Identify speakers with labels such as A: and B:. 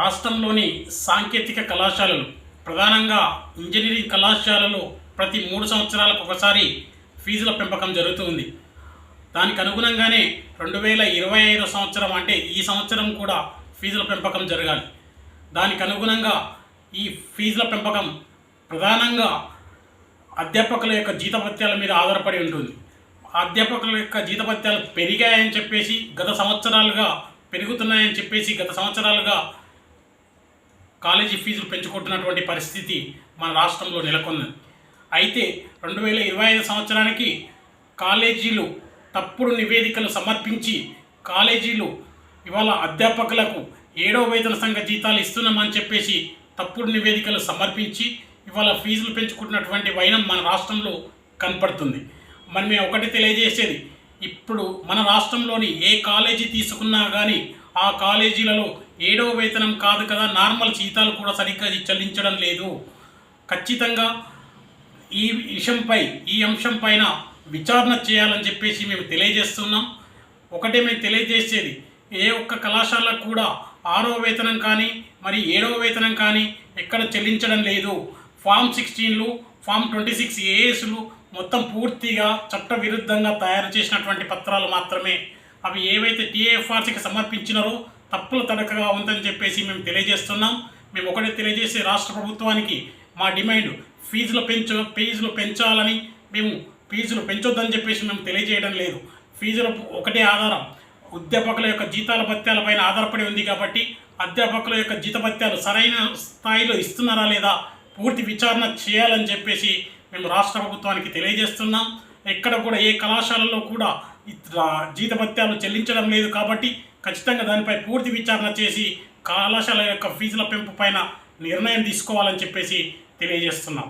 A: రాష్ట్రంలోని సాంకేతిక కళాశాలలు ప్రధానంగా ఇంజనీరింగ్ కళాశాలలో ప్రతి మూడు సంవత్సరాలకు ఒకసారి ఫీజుల పెంపకం జరుగుతుంది. దానికి అనుగుణంగానే రెండు వేల ఇరవై ఐదో సంవత్సరం అంటే ఈ సంవత్సరం కూడా ఫీజుల పెంపకం జరగాలి. దానికి అనుగుణంగా ఈ ఫీజుల పెంపకం ప్రధానంగా అధ్యాపకుల యొక్క జీతపత్యాల మీద ఆధారపడి ఉంటుంది. అధ్యాపకుల యొక్క జీతపత్యాలు పెరిగాయని చెప్పేసి గత సంవత్సరాలుగా పెరుగుతున్నాయని చెప్పేసి గత సంవత్సరాలుగా కాలేజీ ఫీజులు పెంచుకుంటున్నటువంటి పరిస్థితి మన రాష్ట్రంలో నెలకొంది. అయితే రెండు వేల ఇరవై ఐదు సంవత్సరానికి కాలేజీలు తప్పుడు నివేదికలు సమర్పించి కాలేజీలు ఇవాళ అధ్యాపకులకు ఏడో వేతన సంఘ జీతాలు ఇస్తున్నామని చెప్పేసి తప్పుడు నివేదికలు సమర్పించి ఇవాళ ఫీజులు పెంచుకుంటున్నటువంటి వైనం మన రాష్ట్రంలో కనపడుతుంది. మరి మేము ఒకటి తెలియజేసేది ఇప్పుడు మన రాష్ట్రంలోని ఏ కాలేజీ తీసుకున్నా కానీ ఆ కాలేజీలలో ఏడవ వేతనం కాదు కదా నార్మల్ జీతాలు కూడా సరిగ్గా చెల్లించడం లేదు. ఖచ్చితంగా ఈ విషయంపై ఈ అంశం పైన విచారణ చేయాలని చెప్పేసి మేము తెలియజేస్తున్నాం. ఒకటే మేము తెలియజేసేది ఏ ఒక్క కళాశాల కూడా ఆరో వేతనం కానీ మరి ఏడవ వేతనం కానీ ఎక్కడ చెల్లించడం లేదు. ఫామ్ సిక్స్టీన్లు ఫామ్ ట్వంటీ సిక్స్ ఏఎస్లు మొత్తం పూర్తిగా చట్టవిరుద్ధంగా తయారు చేసినటువంటి పత్రాలు మాత్రమే. అవి ఏవైతే టీఏఎఫ్ఆర్సీకి సమర్పించినారో తప్పుల తడకగా ఉందని చెప్పేసి మేము తెలియజేస్తున్నాం. మేము ఒకటే తెలియజేసే రాష్ట్ర ప్రభుత్వానికి మా డిమాండ్ ఫీజులు పెంచ ఫీజులు పెంచాలని మేము ఫీజులు పెంచొద్దని చెప్పేసి మేము తెలియజేయడం లేదు. ఫీజుల ఒకటే ఆధారం అధ్యాపకుల యొక్క జీతాల భత్యాలపైన ఆధారపడి ఉంది కాబట్టి అధ్యాపకుల యొక్క జీతభత్యాలు సరైన స్థాయిలో ఇస్తున్నారా లేదా పూర్తి విచారణ చేయాలని చెప్పేసి మేము రాష్ట్ర ప్రభుత్వానికి తెలియజేస్తున్నాం. ఎక్కడ కూడా ఏ కళాశాలలో కూడా జీతభత్యాలు చెల్లించడం లేదు కాబట్టి ఖచ్చితంగా దానిపై పూర్తి విచారణ చేసి కళాశాల యొక్క ఫీజుల పెంపు పైన నిర్ణయం తీసుకోవాలని చెప్పేసి తెలియజేస్తున్నాం.